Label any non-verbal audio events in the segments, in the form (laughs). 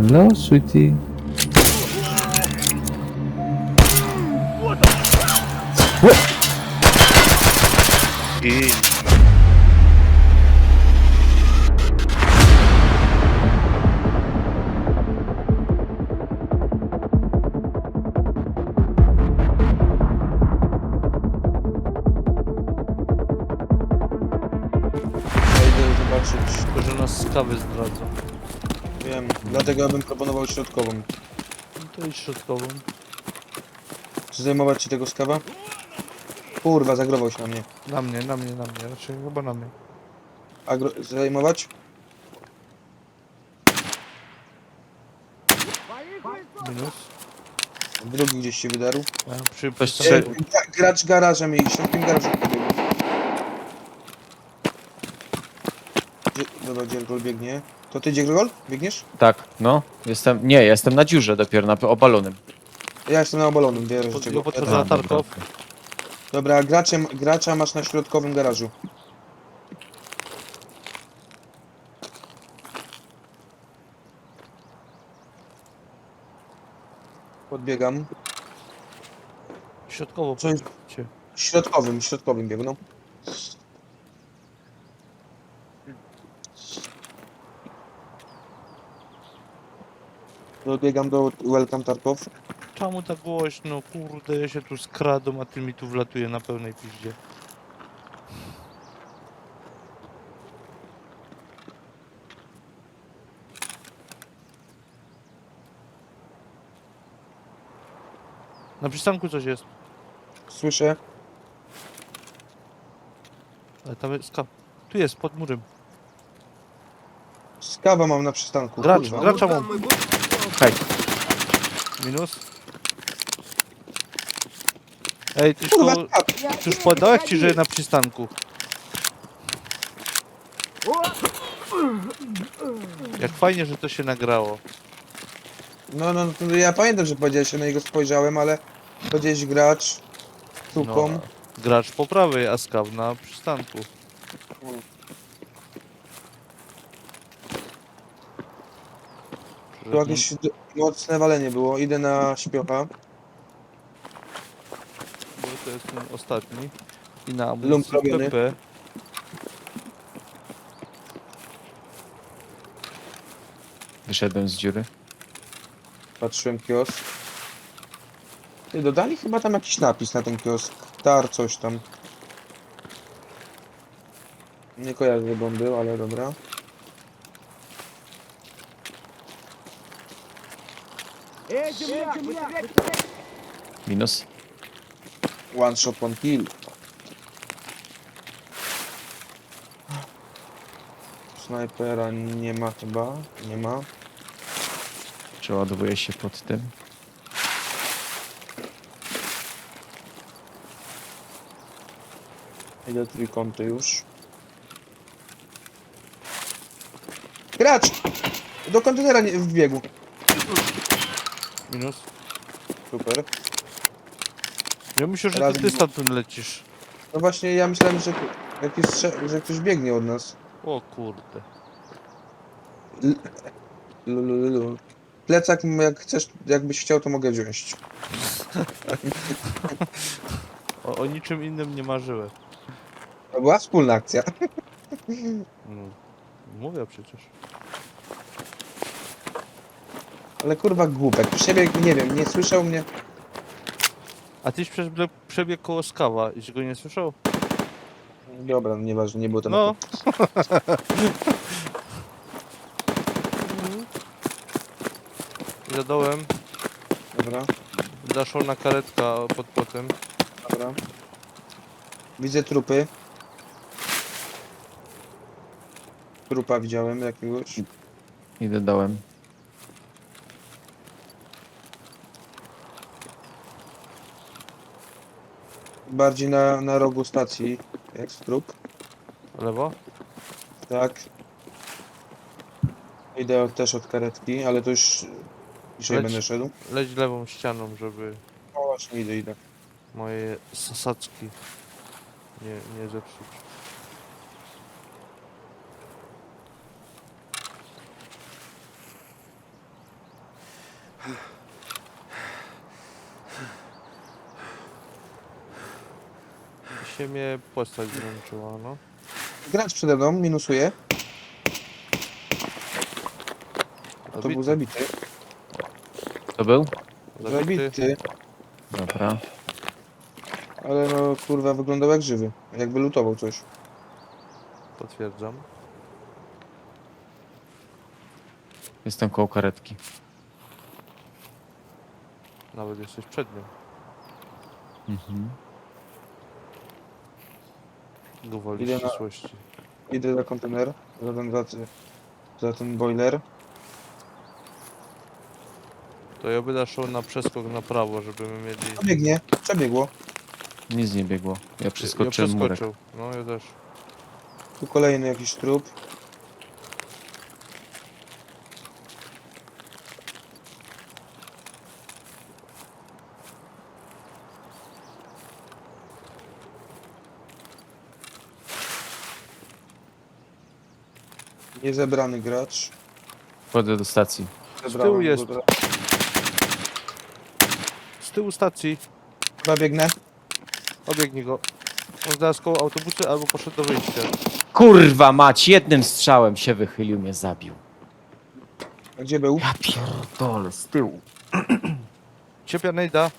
Hello, sweetie. Idę zobaczyć. tylko, że nas z kawy zdradzą. Wiem, dlatego ja bym proponował środkową. No to idź środkową. Czy zajmować ci tego skawa? Kurwa, zagrował się na mnie. Na mnie, na mnie, na mnie. Raczej chyba na mnie. Agro... Zajmować? Minus. Drugi gdzieś się wydarł. Ja przy E, gra- gracz garażem i środkiem garażu pobiegł. Gdzie- Dobra, Dziergol biegnie. To ty Dziergol? Biegniesz? Tak, no. Jestem. Nie, jestem na dziurze dopiero, na obalonym. Ja jestem na obalonym, bierę Pod- czego. ja podchodzę na. Dobra, graczem, gracza masz na środkowym garażu. Podbiegam. Środkowo. Co jest? Cię. Środkowym, środkowym biegną. Dobiegam do Welcome Tarkov. Czemu tak głośno? Kurde, ja się tu skradam, a ty mi tu wlatuje na pełnej piździe. Na przystanku coś jest, Słyszę. ale tam jest ska... Tu jest, pod murem. Skawa mam na przystanku. Gracz, kurwa. gracza mam. Hej. Minus. Ej, ty Kurwa, to... skaw. Już podałeś ci, że na przystanku. Jak fajnie, że to się nagrało. No, no, to ja pamiętam, że powiedziałeś, ja na niego spojrzałem, ale powiedziałeś gracz, tuką. No, gracz po prawej, a skaw na przystanku. Tu jakieś d- mocne walenie było. Idę na śpiocha. Bo to jest ten ostatni. I na Lump amunicję robiony. PP. Wyszedłem z dziury. Patrzyłem kiosk. Ty, dodali chyba tam jakiś napis na ten kiosk. Tar coś tam. Nie kojarzę, bo on był, ale dobra. Minus. One shot, one kill. Snajpera nie ma chyba. Nie ma. Przeładowuję się pod tym. Idę trójkąty już. Gracz! Do kontenera nie wbiegł. Minus. Super. Ja myślę, że to ty było. stamtąd lecisz. No właśnie, ja myślałem, że, jakiś, strze- że ktoś biegnie od nas. O kurde. Lululu. Plecak, m, jak chcesz, jakbyś chciał, to mogę wziąć. (laughs) O, o niczym innym nie marzyłem. To była wspólna akcja. No. Mówię przecież. Ale kurwa głupek. Przebieg, nie wiem, nie słyszał mnie. A tyś przebiegł, przebiegł koło skawa i go nie słyszał? Dobra, no nieważne, nie było to na No. (laughs) Zadołem. Dobra, Zaszła karetka pod płotem. dobra. Widzę trupy. Trupa widziałem jakiegoś. Idę dołem. Bardziej na, na rogu stacji jest trup. Lewo? Tak. Idę od- też od karetki, ale to już dzisiaj Leć. będę szedł. Leć lewą ścianą, żeby O właśnie idę, idę. moje sasadzki nie, nie zepsuć. Się mnie postać zmęczyła, no. Gracz przede mną minusuje. To był zabity. To był? Zabity. Dobra. Ale no kurwa wyglądał jak żywy. Jakby lutował coś. Potwierdzam. Jestem koło karetki. Nawet jesteś przed nią. Mhm. Gwoli Idę na- ścisłości. Idę za kontener. Za ten, za, za ten boiler. To ja będę szło na przeskok na prawo, żeby my mieli... Przebiegnie. Przebiegło. Nic nie biegło. Ja Ja przeskoczyłem murek. przeskoczył. No ja też. Tu kolejny jakiś trup. Niezebrany gracz. Wchodzę do stacji. Zebrałem go jest. Z tyłu stacji. Chyba biegnę. Obiegnij go. On zaraz koło autobusu albo poszedł do wyjścia. Kurwa mać, jednym strzałem się wychylił, mnie zabił. A Gdzie był? Ja pierdolę, z tyłu. (clears throat) Ciepia nejda.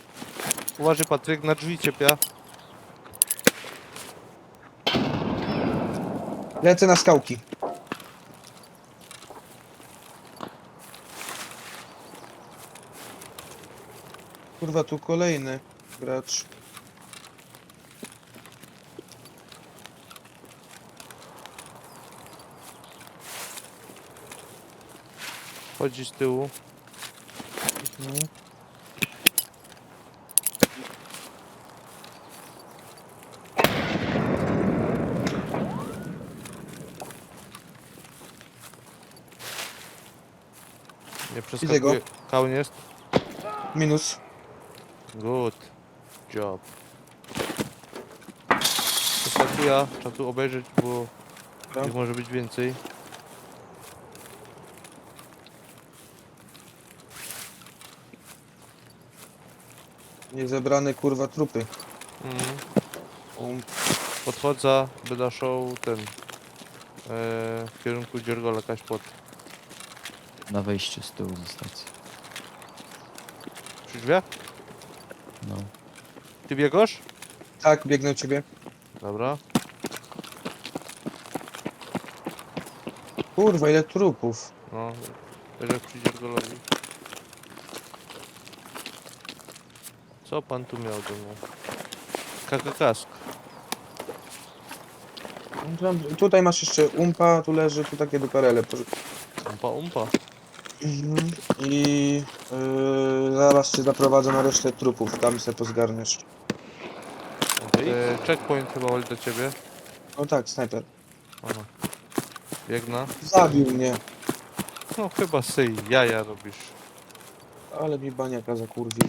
Uważaj Patryk, na drzwi ciepia. Lecę na skałki. Kurwa, tu kolejny gracz. Chodzi z tyłu. Mhm. Nie go. przeskakuje. Kaun jest. Minus. Good job. Przeskakuje. Trzeba tu obejrzeć, bo Dobra. ich może być więcej. Niezebrane kurwa trupy. Mhm. Um, Podchodzę, będę szał ten. E, w kierunku Dziergola Kaśpot. Na wejściu z tyłu ze stacji. Przy drzwiach? No. Ty biegosz? tak, biegnę u ciebie. Dobra. Kurwa, ile trupów. No. Bierze przy Dziergolowi. Co pan tu miał do mnie? Kaka kask. Tam- Tutaj masz jeszcze umpa, tu leży, tu takie duperele. Umpa, umpa. Mhm. I yy, zaraz cię zaprowadzę na resztę trupów, tam se pozgarniesz. E, checkpoint chyba wali do ciebie. No tak, snajper. Aha. Biegna. Zabił mnie, No chyba syj, jaja robisz. ale mi baniaka zakurwił.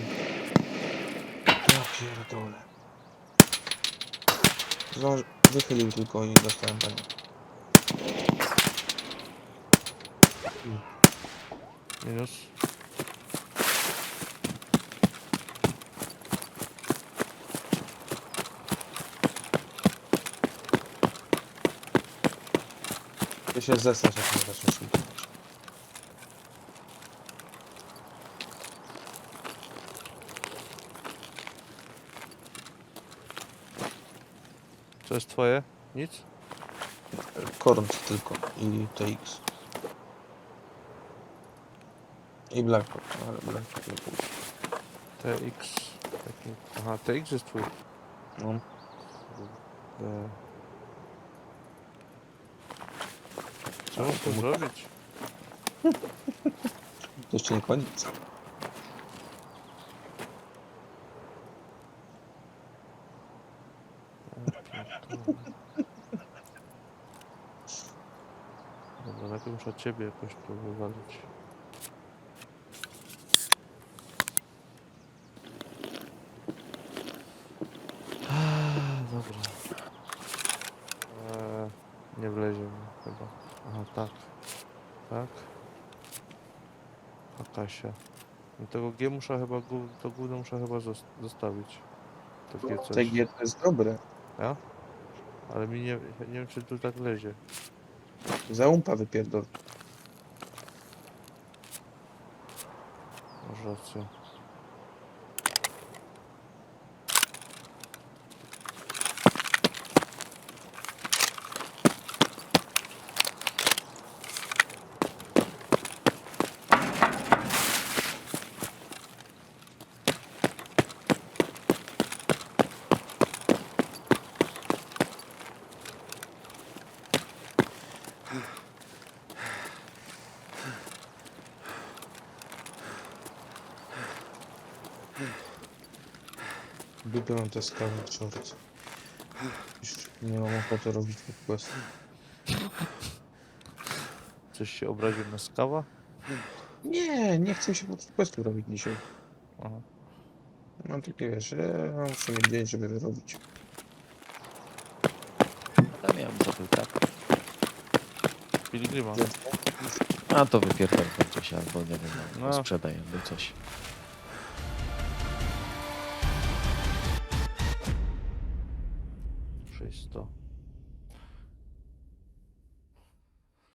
Ja pierdolę. Zdąż... Wychylił tylko i dostałem baniak. Minus. Ty się zesnasz, jak nie zaczniesz uciekać. Co jest twoje? Nic? Kornt tylko i TX. I Blackhawk, ale Blackhawk nie pójdzie. TX. Taki... Aha, TX jest twój. No. Co mam tu zrobić? (laughs) To jeszcze nie koniec. Dobra, najpierw muszę ciebie jakoś tu wywalić. Ah, Dobra. Eee, nie wlezie mi chyba. Aha, tak. Tak. Akasia. I tego G muszę chyba, gó- to gówno muszę chyba zos- zostawić. Takie coś. TG to jest dobre. Ja? Ale mi nie, nie wiem czy tu tak lezie. Zaumpa wypierdol. Masz rację. Mam te skały, czort. Już nie mam ochoty robić quest. Coś się obraził na skawa? Nie, nie chcę się po prostu questu robić dzisiaj. Aha. Mam takie wiesz, że ja muszę mieć dzień, żeby wyrobić. Tam miałem zabył, tak. Pilgrima. A to wypierdol gdzieś albo nie wiem, no, No. sprzedaj albo coś. した。